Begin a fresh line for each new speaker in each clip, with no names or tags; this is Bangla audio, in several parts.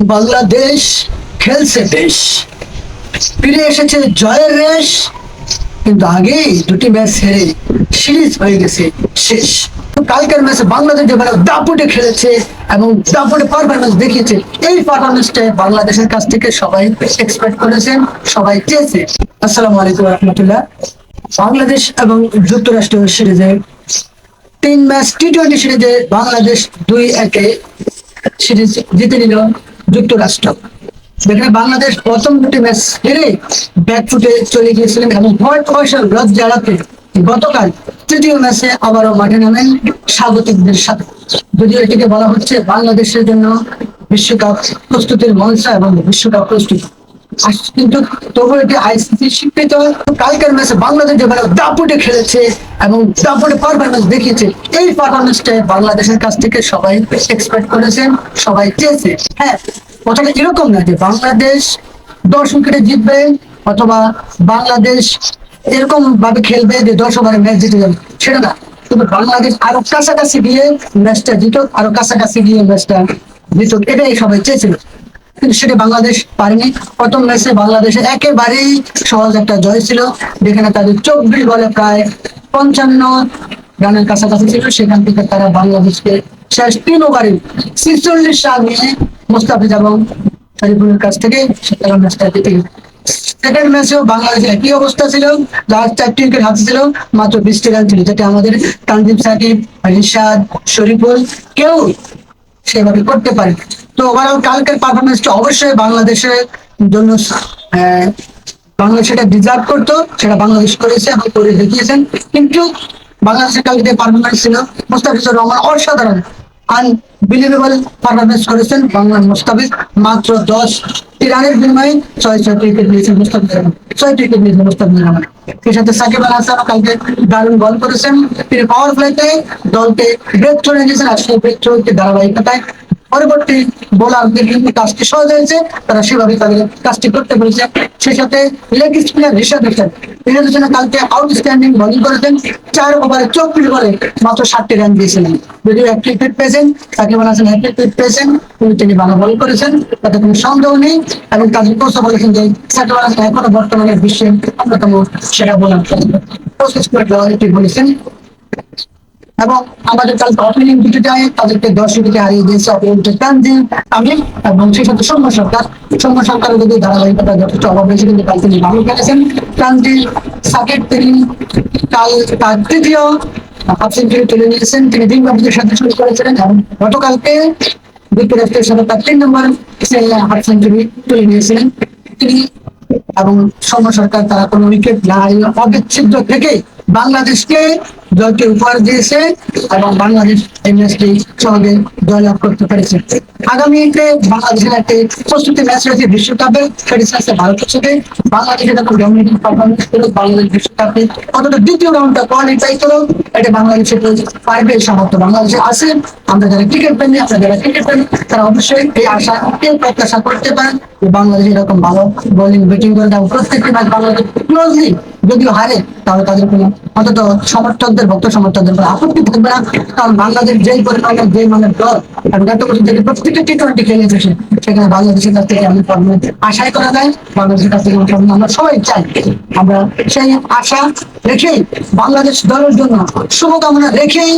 বাংলাদেশ খেলছে বেশ ফিরে এসেছে জয়ের রেশ, কিন্তু আগেই দুটি ম্যাচ হেরে সিরিজ হয়ে গেছে শেষ। কালকের ম্যাচে বাংলাদেশ যেভাবে দাপুটে খেলেছে এবং দাপুটে পারফরমেন্স দেখিয়েছে। এই পারফরমেন্সটা বাংলাদেশের কাছ থেকে সবাই এক্সপেক্ট করেছেন সবাই চেয়েছে। আসসালামু আলাইকুম রহমতুল্লাহ। বাংলাদেশ এবং যুক্তরাষ্ট্র সিরিজে তিন ম্যাচ টি টোয়েন্টি সিরিজে বাংলাদেশ দুই একে সিরিজ জিতে নিল। যুক্তরাষ্ট্র। বাংলাদেশ প্রথম দুটি ম্যাচ হেরে ব্যাকফুটে চলে গিয়েছিলেন এবং ভয় পয়সার লজ্জা জ্বালাতে গতকাল তৃতীয় ম্যাচে আবারও মাঠে নামেন স্বাগতিকদের সাথে। যদিও এটিকে বলা হচ্ছে বাংলাদেশের জন্য বিশ্বকাপ প্রস্তুতির মঞ্চ এবং বিশ্বকাপ প্রস্তুতি। কিন্তু তবু এটি আইসিসি স্বীকৃত কালকের ম্যাচে বাংলাদেশ যেভাবে দাপুটে খেলেছে এবং পারফরমেন্স দেখিয়েছে। এই পারফরমেন্সটা বাংলাদেশের কাছ থেকে সবাই এক্সপেক্ট করেছেন সবাই চেয়েছে। হ্যাঁ কথাটা এরকম না যে বাংলাদেশ দশ উইকেটে জিতবে অথবা বাংলাদেশ এরকম ভাবে খেলবে যে দশ ওভারে ম্যাচ জিতে যাবে। সেটা না। কিন্তু বাংলাদেশ আরও কাছাকাছি গিয়ে ম্যাচটা জিতুক, আরও কাছাকাছি গিয়ে ম্যাচটা জিতুক, এটাই সবাই চেয়েছিল। সেটা বাংলাদেশ পারেনি। প্রথম ম্যাচে বাংলাদেশে একেবারেই সহজ একটা জয় ছিল। যেখানে তাদের চব্বিশ বলে প্রায় পঞ্চান্ন রানের কাছাকাছি ছিল। সেখান থেকে তারা বাংলাদেশকে শেষ তিন ওভারে ছিচল্লিশ রান নিয়ে মোস্তাফিজ এবং শরীফুলের কাছ থেকে তারা ম্যাচটা জিতে সেকেন্ড ম্যাচেও বাংলাদেশের একই অবস্থা ছিল। লাস্ট চারটি উইকেট হাতে ছিল। মাত্র বিশটি রান ছিল। যেটা আমাদের তানজিম সাকিব, রিশাদ, শরীফুল কেউ সেভাবে করতে পারে তো ওভারঅল কালকের পারফরমেন্সটা অবশ্যই বাংলাদেশের জন্য বাংলাদেশ সেটা ডিজার্ভ করতো, সেটা বাংলাদেশ করেছে এবং করে দেখিয়েছেন। কিন্তু বাংলাদেশের কালকে পারফরমেন্স ছিল মুস্তাফিজুর রহমান অসাধারণ আনবিলিভেবল পারফরমেন্স করেছেন বাংলার মুস্তাফিজ। মাত্র দশ রানের বিনিময়ে ছয় ছয় উইকেট নিয়েছেন মুস্তাফিজ রহমান। ছয় উইকেট নিয়েছেন মুস্তাফিজ রহমান। সেই সাথে সাকিব আল হাসান কালকে দারুণ বল করেছেন। তিনি পাওয়ার প্লেতে দলকে ব্রেক থ্রো নিয়েছেন আর সেই ব্রেক থ্রোকে ধারাবাহিকতায় পরবর্তী বোলারদের কিন্তু কাজটি সহজ হয়েছে। তারা সেভাবে তাদের কাজটি করতে পেরেছে। সেই সাথে লেগ স্পিনার ঋষাদ হোসেন ঋষাদ হোসেন কালকে আউটস্ট্যান্ডিং বোলিং করেছেন। চার ওভারে চব্বিশ বলে মাত্র ষাটটি রান দিয়েছিলেন। যদিও এক উইকেট পেয়েছেন সাকিব আল হাসান এক উইকেট পেয়েছেন। কিন্তু তিনি ভালো বল করেছেন। তাতে কোনো সন্দেহ নেই। এবং তাদের কোচও বলেছেন যে সাকিব এখনও বর্তমানে বিশ্বের অন্যতম সেরা বোলার কোচিং করে দেওয়া এটি বলেছেন। এবং আমাদের কাল ওপেনিং দুটো যায়, তাদেরকে দশ উইকেটে হারিয়ে দিয়েছে অপেনিং তানজিম তামিম এবং সেই সাথে সৌম্য সরকার। সৌম্য সরকারের যদি ধারাবাহিকতা যথেষ্ট অভাব হয়েছে কিন্তু কাল তিনি ভালো খেলেছেন। তানজিম সাকিব, তিনি কাল তার তৃতীয় হাফ সেঞ্চুরি তুলে নিয়েছেন। তিনি জিম্বাবুদের সাথে শুরু করেছিলেন এবং গতকালকে যুক্তরাষ্ট্রের সাথে তার তিন নম্বর হাফ সেঞ্চুরি তুলে নিয়েছিলেন। তিনি এবং সৌম্য সরকার, তারা কোনো উইকেট না অবিচ্ছেদ্য থেকে বাংলাদেশকে জয়কে উপহার দিয়েছে এবং বাংলাদেশ এই ম্যাচটি সহজে জয়লাভ করতে পেরেছে। আগামীতে বাংলাদেশের একটি প্রস্তুতি ম্যাচ রয়েছে বিশ্বকাপে। সেটি আছে ভারতের সাথে। বাংলাদেশে যখন ডমিনেটিং পারফরমেন্স করুক বাংলাদেশ বিশ্বকাপে। অন্তত দ্বিতীয় রাউন্ডটা কোয়ালিফাই করুক এটা বাংলাদেশের পারবে সামর্থ্য বাংলাদেশে আছে। আমরা যারা ক্রিকেট প্রেমী আমরা যারা ক্রিকেট প্রেমী তারা অবশ্যই এই আশা, এই প্রত্যাশা করতে পারেন। বাংলাদেশ এরকম ভালো বোলিং ব্যাটিং করে এবং প্রত্যেকটি ম্যাচ বাংলাদেশ ক্লোজলি যদিও হারে, তাহলে তাদের কোনো অন্তত সমর্থকদের, ভক্ত সমর্থকদের কোনো আপত্তি থাকবে না। কারণ বাংলাদেশ যেই পরিমাণে যে মানের দল এবং এত বছর থেকে প্রত্যেকটা টি টোয়েন্টি খেলে এসেছে সেখানে বাংলাদেশের কাছ থেকে আমি পারফরমেন্স আশাই করা যায় বাংলাদেশের কাছ থেকে performance আমরা সবাই চাই। আমরা সেই আশা রেখেই বাংলাদেশ দলের জন্য শুভকামনা রেখেই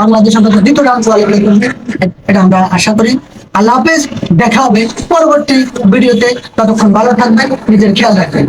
বাংলাদেশ অন্তত দ্বিতীয় রাউন্ড কোয়ালিফাই করবে। এটা আমরা আশা করি। আল্লাহ হাফেজ দেখা হবে পরবর্তী ভিডিওতে। ততক্ষণ ভালো থাকবেন নিজের খেয়াল রাখবেন।